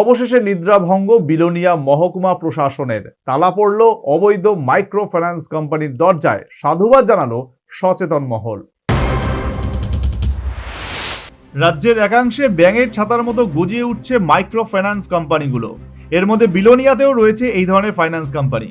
অবশেষে নিদ্রাভঙ্গ বিলোনিয়া মহকুমা প্রশাসনের। তালা পড়ল অবৈধ মাইক্রো ফাইন্যান্স কোম্পানির দরজায়। সাধুবাদ জানালো সচেতন মহল। রাজ্যের একাংশে ব্যাঙের ছাতার মতো গজিয়ে উঠছে মাইক্রো ফাইন্যান্স কোম্পানিগুলো। এর মধ্যে বিলোনিয়াতেও রয়েছে এই ধরনের ফাইন্যান্স কোম্পানি।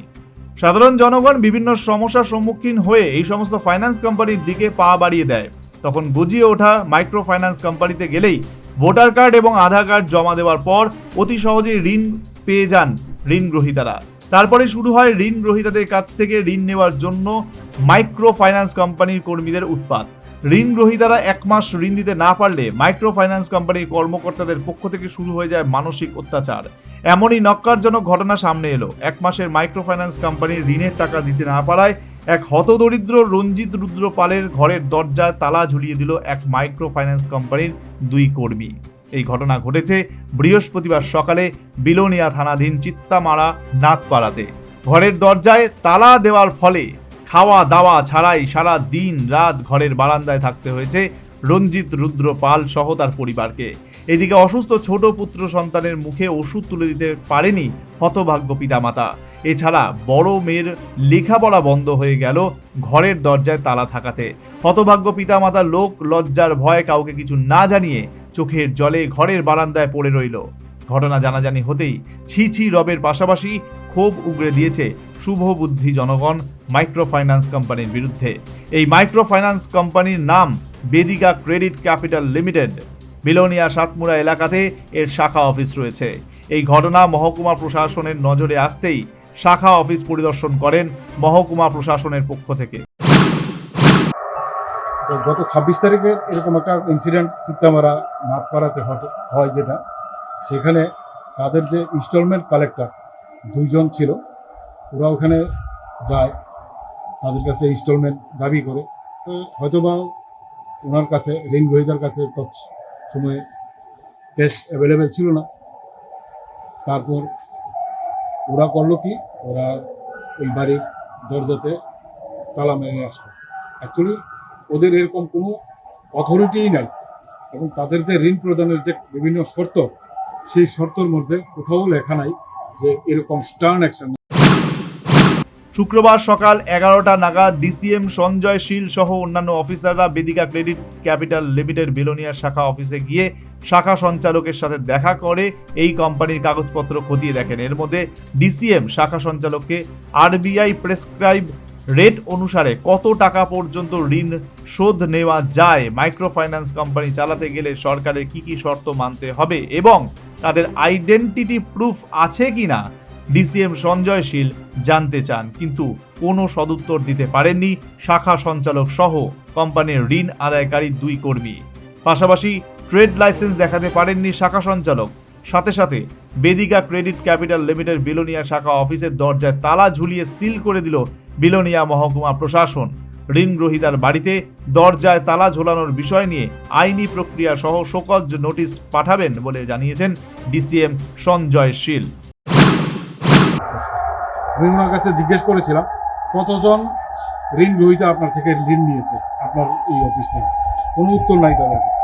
সাধারণ জনগণ বিভিন্ন সমস্যার সম্মুখীন হয়ে এই সমস্ত ফাইন্যান্স কোম্পানির দিকে পা বাড়িয়ে দেয়। তখন গজিয়ে ওঠা মাইক্রো ফাইন্যান্স কোম্পানিতে গেলেই ভোটার কার্ড এবং আধার কার্ড জমা দেওয়ার পর অতি সহজেই ঋণ পেয়ে যান ঋণ গ্রহীতারা। তারপরে শুরু হয় ঋণ গ্রহীতাদের কাছ থেকে ঋণ নেওয়ার জন্য মাইক্রো ফাইন্যান্স কোম্পানির কর্মীদের উৎপাত। ঋণ গ্রহীতারা এক মাস ঋণ দিতে না পারলে মাইক্রো ফাইন্যান্স কোম্পানির কর্মকর্তাদের পক্ষ থেকে শুরু হয়ে যায় মানসিক অত্যাচার। এমনই নক্কারজনক ঘটনা সামনে এলো। এক মাসের মাইক্রো ফাইন্যান্স কোম্পানির ঋণের টাকা দিতে না পারায় এক হতদরিদ্র রঞ্জিত রুদ্র পালের ঘরের দরজায় তালা ঝুলিয়ে দিল এক মাইক্রো ফাইন্যান্স কোম্পানির দুই কর্মী। এই ঘটনা ঘটেছে বৃহস্পতিবার সকালে বিলোনিয়া থানাধীন চিত্তামারা নাথপাড়াতে ঘরের দরজায় তালা দেওয়ার ফলে খাওয়া দাওয়া ছাড়াই সারা দিন রাত ঘরের বারান্দায় থাকতে হয়েছে রঞ্জিত রুদ্র পাল সহ তার পরিবারকে। এদিকে অসুস্থ ছোট পুত্র সন্তানের মুখে ওষুধ তুলে দিতে পারেনি হতভাগ্য পিতামাতা। এছাড়া বড় মেয়ের লেখাপড়া বন্ধ হয়ে গেল, ঘরের দরজায় তালা থাকাতে। হতভাগ্য পিতামাতা লোক লজ্জার ভয়ে কাউকে কিছু না জানিয়ে চোখের জলে ঘরের বারান্দায় পড়ে রইল। ঘটনা জানাজানি হতেই ছি ছি রবের পাশাপাশি ক্ষোভ উগরে দিয়েছে শুভ বুদ্ধি জনগণ মাইক্রো ফাইন্যান্স কোম্পানির বিরুদ্ধে। এই মাইক্রো ফাইন্যান্স কোম্পানির নাম Vedika credit capital limited. Belonia Satmura এলাকাতে এর শাখা অফিস রয়েছে। এই ঘটনা মহকুমা প্রশাসনের নজরে আসতেই শাখা অফিস পরিদর্শন করেন মহকুমা প্রশাসনের পক্ষ থেকে। গত ছাব্বিশ তারিখে এরকম একটা ইনসিডেন্ট চিত্তামারা নাথপাড়াতে হয় যেটা। সেখানে তাদের যে ইনস্টলমেন্ট কালেক্টর দুইজন ছিল, ওরা ওখানে যায়, তাদের কাছে ইনস্টলমেন্ট দাবি করে। তো হয়তোবা ওনার কাছে, ঋণ গ্রহীতার কাছে তৎ সময়ে ক্যাশ অ্যাভেলেবেল ছিল না। তারপর ওরা করল কি? ওরা ওই বাড়ির দরজাতে তালা মেরে আসলো। অ্যাকচুয়ালি ওদের এরকম কোনো অথরিটিই নাই। এবং তাদের যে ঋণ প্রদানের যে বিভিন্ন শর্ত, সেই শর্তর মধ্যে কোথাও লেখা নাই যে এরকম স্টার্ন অ্যাকশন শুক্রবার সকাল এগারোটা নাগাদ ডিসিএম সঞ্জয় শীল সহ অন্যান্য অফিসাররা বেদিকা ক্রেডিট ক্যাপিটাল লিমিটেড বিলোনিয়ার শাখা অফিসে গিয়ে শাখা সঞ্চালকের সাথে দেখা করে এই কোম্পানির কাগজপত্র খতিয়ে দেখেন। এর মধ্যে ডিসিএম শাখা সঞ্চালককে আরবিআই প্রেসক্রাইব রেট অনুসারে কত টাকা পর্যন্ত ঋণ শোধ নেওয়া যায় মাইক্রো ফাইন্যান্স কোম্পানি চালাতে গেলে সরকারের কি কি শর্ত মানতে হবে এবং তাদের আইডেন্টিটি প্রুফ আছে কিনা ডিসিএম সঞ্জয় শীল জানতে চান, কিন্তু কোনো সদুত্তর দিতে পারেননি শাখা সঞ্চালক সহ কোম্পানির ঋণ আদায়কারী দুই কর্মী। পাশাপাশি ট্রেড লাইসেন্স দেখাতে পারেননি শাখা সঞ্চালক। সাথে সাথে Vedika credit capital limited Belonia শাখা অফিসের দরজায় তালা ঝুলিয়ে সিল করে দিল বিলোনিয়া মহকুমা প্রশাসন। ঋণ গ্রহীতার বাড়িতে দরজায় তালা ঝোলানোর বিষয় নিয়ে আইনি প্রক্রিয়া সহ শোকজ নোটিশ পাঠাবেন বলে জানিয়েছেন ডিসিএম সঞ্জয় শীল। ওনার কাছে জিজ্ঞেস করেছিলাম, কতজন ঋণ গ্রহীতা আপনার থেকে ঋণ নিয়েছে আপনার এই অফিস থেকে? কোনো উত্তর নাই তাদের কাছে।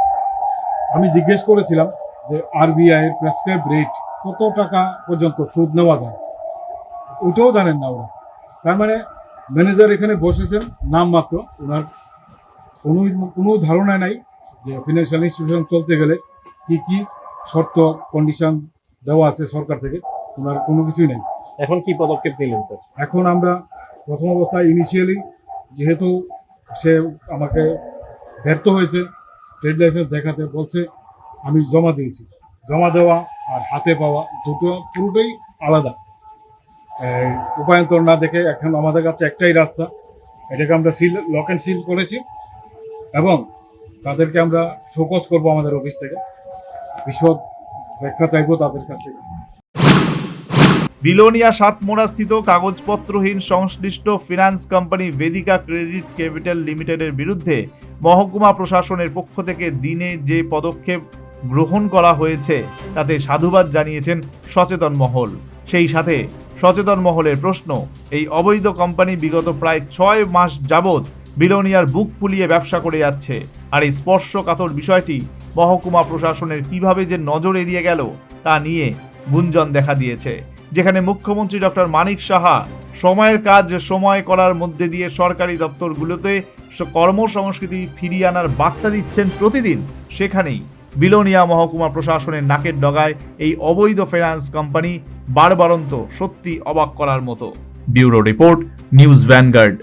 আমি জিজ্ঞেস করেছিলাম যে, আরবিআই এর প্রেসক্রাইব রেট কত টাকা পর্যন্ত সুদ নেওয়া যায়? ওটাও জানেন না ওরা। তার মানে ম্যানেজার এখানে বসেছেন নামমাত্র ওনার কোনো কোনো ধারণা নাই যে ফিনান্সিয়াল ইনস্টিটিউশন চলতে গেলে কি কি শর্ত কন্ডিশন দেওয়া আছে সরকার থেকে। ওনার কোনো কিছুই নেই। এখন কি পদক্ষেপ নিলেন, স্যার? এখন আমরা প্রথম অবস্থায় ইনিশিয়ালি যেহেতু সে আমাকে ব্যর্থ হয়েছে ট্রেড লাইসেন্স দেখাতে বলছে, আমি জমা দিয়েছি। জমা দেওয়া আর হাতে পাওয়া দুটো পুরোটাই আলাদা। উপায়ন্তর না দেখে এখন আমাদের কাছে একটাই রাস্তা, এটাকে আমরা সিল লক অ্যান্ড সিল করেছি এবং তাদেরকে আমরা শোকজ করব আমাদের অফিস থেকে। বিশদ ব্যাখ্যা চাইব তাদের কাছ বিলোনিয়া সাতমোড়া স্থিত কাগজপত্রহীন সংশ্লিষ্ট finance company Vedika credit capital লিমিটেডের বিরুদ্ধে মহকুমা প্রশাসনের পক্ষ থেকে দিনে যে পদক্ষেপ গ্রহণ করা হয়েছে, তাতে সাধুবাদ জানিয়েছেন সচেতন মহল। সেই সাথে সচেতন মহলের প্রশ্ন, এই অবৈধ কোম্পানি বিগত প্রায় ছয় মাস যাবৎ বিলোনিয়ার বুক ফুলিয়ে ব্যবসা করে যাচ্ছে। আর এই স্পর্শকাতর বিষয়টি মহকুমা প্রশাসনের কীভাবে যে নজর এড়িয়ে গেল, তা নিয়ে গুঞ্জন দেখা দিয়েছে। যেখানে মুখ্যমন্ত্রী ডক্টর মানিক সাহা সময়ের কাজ সময় করার মধ্যে দিয়ে সরকারি দপ্তরগুলোতে কর্মসংস্কৃতি ফিরিয়ে আনার বার্তা দিচ্ছেন প্রতিদিন। সেখানেই বিলোনিয়া মহকুমা প্রশাসনের নাকের ডগায় এই অবৈধ ফিনান্স কোম্পানি বারবারন্ত সত্যি অবাক করার মতো। Bureau report, news Vanguard.